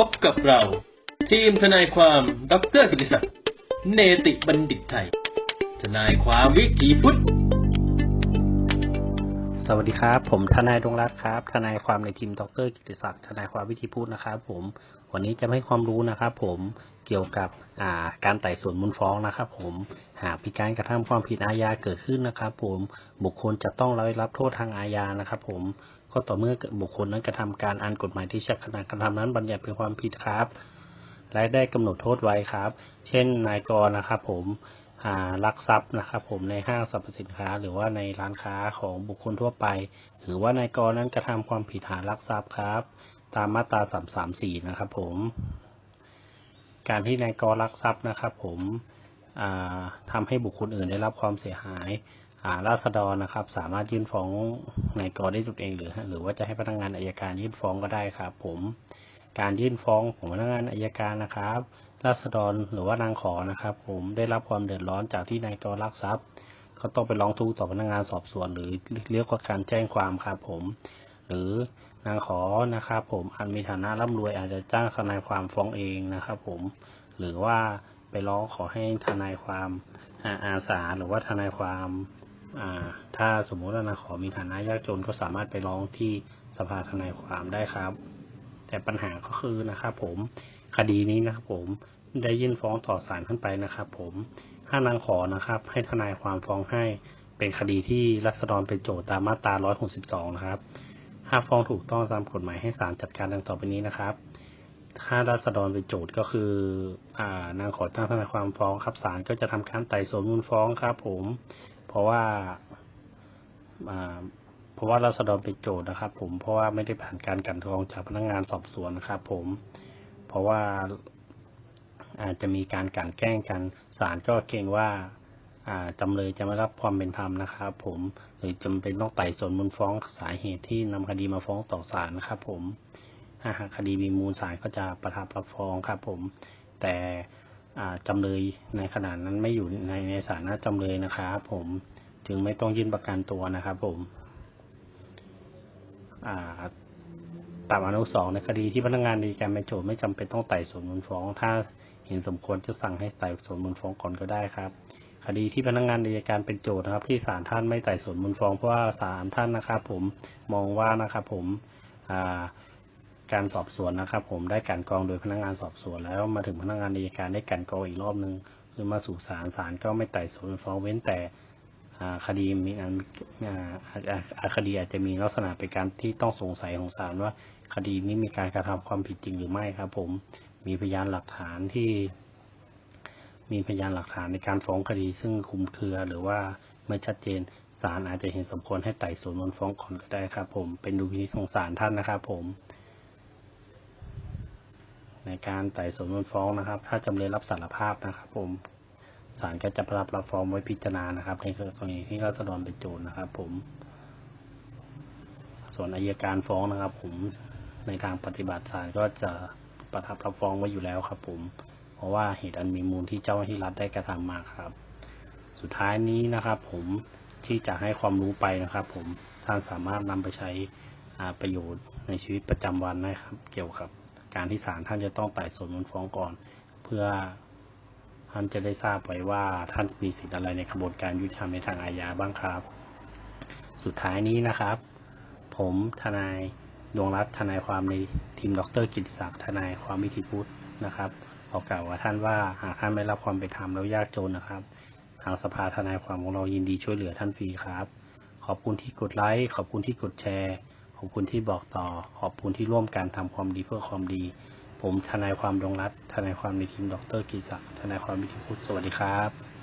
พบกับเรา ทีมทนายความดรกิติศักดิ์เนติบัณฑิตไทย ทนายความวิถีพุทธ สวัสดีครับ ผมทนายดวงรัตน์ครับ ทนายความในทีมดรกิติศักดิ์ทนายความวิธีพูดนะครับ ผม วันนี้จะให้ความรู้นะครับ ผมเกี่ยวกับาการไต่สวนมูลฟ้องนะครับ ผมหากมีการกระทำความผิดอาญาเกิดขึ้นนะครับ ผมบุคคลจะต้องรับโทษทางอาญานะครับ ผม ก็ต่อเมื่อบุคคลนั้นกระทำการอันกฎหมายที่จะขณะกระทำนั้นบัญญัติเป็นความผิดครับ และได้กำหนดโทษไว้ครับ เช่นนายกรนะครับผมลักทรัพย์นะครับ ผมในห้างสรรพสินค้า หรือว่าในร้านค้าของบุคคลทั่วไป หรือว่านายกรนั้นกระทำความผิดฐานลักทรัพย์ครับ ตามมาตรา334นะครับ ผม การที่นายกรลักทรัพย์นะครับ ผมอ่าทำให้บุคคลอื่นได้รับความเสียหาย ราษฎรนะครับ สามารถยื่นฟ้องนายกรได้ตนเองหรือหรือว่าจะให้พนักงานอายการยื่นฟ้องก็ได้ครับ ผมการยื่นฟ้องของพนักงานอายการนะครับราษฎรหรือว่านางขอนะครับ ผมได้รับความเดือดร้อนจากที่นายกรลักทรัพย์เขาต้องไปร้องทุกข์ต่อพนักงานสอบสวน หรือเรียกว่าการแจ้งความครับผม หรือนางขอนะครับ ผมอาจมีฐานะร่ำรวยอาจจะจ้างทนายความฟ้องเองนะครับ ผม หรือว่าไปร้องขอให้ทนายความอาสาหรือว่าทนายความ ถ้าสมมุติว่านางขอมีฐานะยากจนก็สามารถไปร้องที่สภาทนายความได้ครับ แต่ปัญหาก็คือนะครับผมคดีนี้นะครับผมได้ยื่นฟ้องต่อศาลขึ้นไปนะครับ ผมถ้านางขอนะครับ ให้ทนายความฟ้องให้เป็นคดีที่รัษฎรเป็นโจทย์ตามมาตรา 162 นะครับ ถ้าฟ้องถูกต้องตามกฎหมายให้ศาลจัดการดังต่อไปนี้นะครับ ถ้ารัษฎรเป็นโจทย์ก็คืออ่านางขอจ้างทนายความฟ้องครับศาลก็จะทำการไต่สวนมูลฟ้องครับ ผม เพราะว่าเพราะว่ารัษฎรเป็นโจทย์นะครับ ผมเพราะว่าไม่ได้ผ่านการกันกรองจากพนักงานสอบสวนนะครับ ผม เพราะว่าอาจจะมีการกันแกล้งกันศาลก็เกรงว่าจำเลยจะไม่รับความเป็นธรรมนะครับ ผมหรือจำเป็นต้องไต่สวนมูลฟ้องสาเหตุที่นำคดีมาฟ้องต่อศาลนะครับ ผมหากคดีมีมูลศาลก็จะประทับรับฟ้องครับ ผม แต่ จำเลยในขณะนั้นไม่อยู่ในในฐานะจำเลยนะครับผมจึงไม่ต้องยื่นประกันตัวนะครับผมตามอนุสองในคดีที่พนักงานในการเป็นโจทย์ไม่จำเป็นต้องไต่สวนมูลฟ้อง ถ้าเห็นสมควรจะสั่งให้ไต่สวนมูลฟ้องก่อนก็ได้ครับ คดีที่พนักงานในการเป็นโจทย์นะครับ ที่ศาลท่านไม่ไต่สวนมูลฟ้องเพราะว่าศาลท่านนะครับ ผมมองว่านะครับ ผมอ่า การสอบสวนนะครับ ผมได้กลันกองโดยพนักงานสอบสวน แล้วมาถึงพนักงานในการได้กลันกองอีกรอบนึงหรือมาสู่ศาลศาลก็ไม่ไต่สวนฟ้องเว้นแต่คดีมีอันคดีอาจจะมีลักษณะเป็นการที่ต้องสงสัยของศาลว่า คดีนี้มีการกระทำความผิดจริงหรือไม่ครับ ผมมีพยานหลักฐานที่ มีพยานหลักฐานในการฟ้องคดีซึ่งคุมเครือหรือว่าไม่ชัดเจนศาลอาจจะเห็นสมควรให้ไต่สวนมูลฟ้องก่อนก็ได้ครับ ผมเป็นดุลพินิจของศาลท่านนะครับ ผม ในการไต่สวนมูลฟ้องนะครับ ถ้าจำเลยรับสารภาพนะครับ ผมศาลก็จะรับรับฟ้องไว้พิจารณานะครับ ในกรณีที่ราษฎรเป็นโจทย์นะครับ ผม ส่วนอายการฟ้องนะครับ ผมในทางปฏิบัติศาลก็จะประทับรับฟ้องไว้อยู่แล้วครับ ผม เพราะว่าเหตุอันมีมูลที่เจ้าหน้าที่รัฐได้กระทำมาครับ สุดท้ายนี้นะครับ ผมที่จะให้ความรู้ไปนะครับ ผมท่านสามารถนำไปใช้ประโยชน์ในชีวิตประจำวันได้ครับ เกี่ยวกับ การที่ศาลท่านจะต้องไต่สวนมูลฟ้องก่อน เพื่อท่านจะได้ทราบไว้ว่าท่านมีสิทธิ์อะไรในกระบวนการยุติธรรมในทางอาญาบ้างครับ สุดท้ายนี้นะครับ ผมทนายดวงรัตนทนายความในทีมดรกิติศักดิ์ทนายความวิถีพุทธนะครับขอกล่าวว่าท่านว่าหากท่านไม่รับความเป็นธรรมแล้วยากจนนะครับ ทางสภาทนายความของเรายินดีช่วยเหลือท่านฟรีครับ ขอบคุณที่กดไลค์ขอบคุณที่กดแชร์ ขอบคุณที่บอกต่อ ขอบคุณที่ร่วมกันทำความดีเพื่อความดี ผมทนายความดวงรัตน์ทนายความในทีมดรกิติศักดิ์ทนายความวิถีพุทธสวัสดีครับ